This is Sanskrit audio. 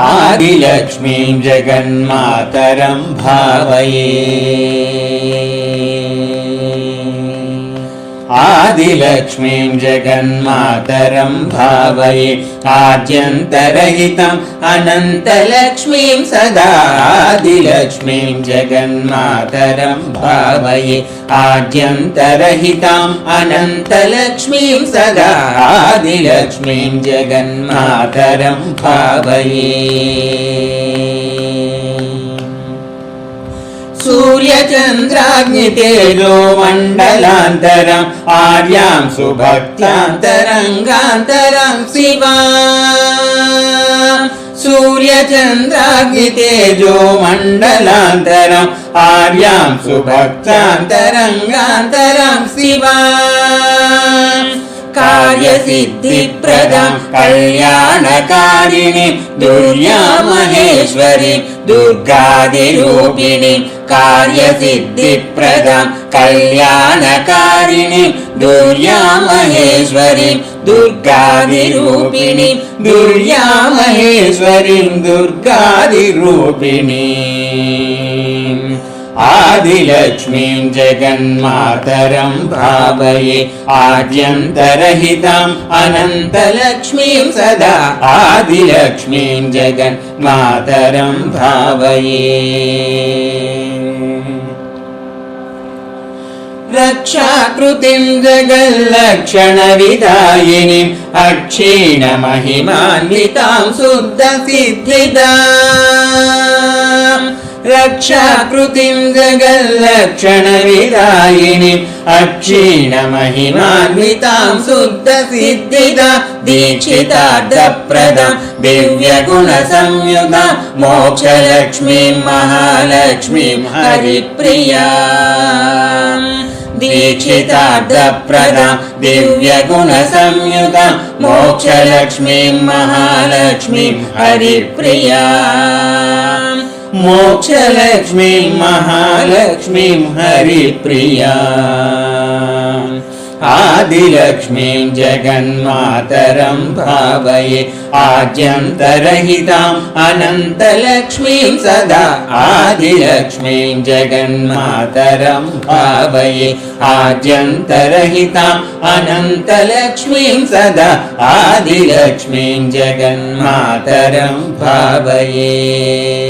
आदिलक्ष्मीं जगन्मातरं भावये आदिलक्ष्मीं जगन्मातरं भावये आद्यन्तरहितम् अनन्तलक्ष्मीं सदा आदिलक्ष्मीं जगन्मातरं भावये आद्यन्तरहिताम् अनन्तलक्ष्मीं सदा आदिलक्ष्मीं जगन्मातरं भावये सूर्यचन्द्राग्नितेजो मण्डलान्तरम् आर्यां सुभक्त्यान्तरङ्गान्तरं शिवा सूर्यचन्द्राग्नितेजो मण्डलान्तरम् आर्यां सुभक्त्यान्तरङ्गान्तरं शिवा कार्यसिद्धिप्रदां कल्याणकारिणि दुर्या महेश्वरि दुर्गादिरूपिणि कार्यसिद्धिप्रदां कल्याणकारिणि दुर्या महेश्वरि दुर्गादिरूपिणि दुर्या महेश्वरीं दुर्गादिरूपिणी आदिलक्ष्मीं जगन्मातरं भावये आद्यन्तरहिताम् अनन्तलक्ष्मीं सदा आदिलक्ष्मीं जगन्मातरं भावये रक्षाकृतिं जगल्लक्षणविदायिनीम् अक्षीणमहिमान्वितां शुद्धसिद्धिदा रक्षाकृतिं जगल्लक्षणविदायिनीम् अक्षीणमहिमान्वितां शुद्धसिद्धिदा दीक्षितार्थप्रदां दिव्यगुणसंयुगा मोक्षलक्ष्मीं महालक्ष्मीं हरिप्रिया दीक्षितार्थप्रदां दिव्यगुणसंयुगा मोक्षलक्ष्मीं महालक्ष्मीं हरिप्रिया मोक्षलक्ष्मीं महालक्ष्मीं हरिप्रिया। आदिलक्ष्मीं जगन्मातरं भावये आद्यन्तरहिताम् अनन्तलक्ष्मीं सदा। आदिलक्ष्मीं जगन्मातरं भावये आद्यन्तरहिताम् अनन्तलक्ष्मीं सदा। आदिलक्ष्मीं जगन्मातरं भावये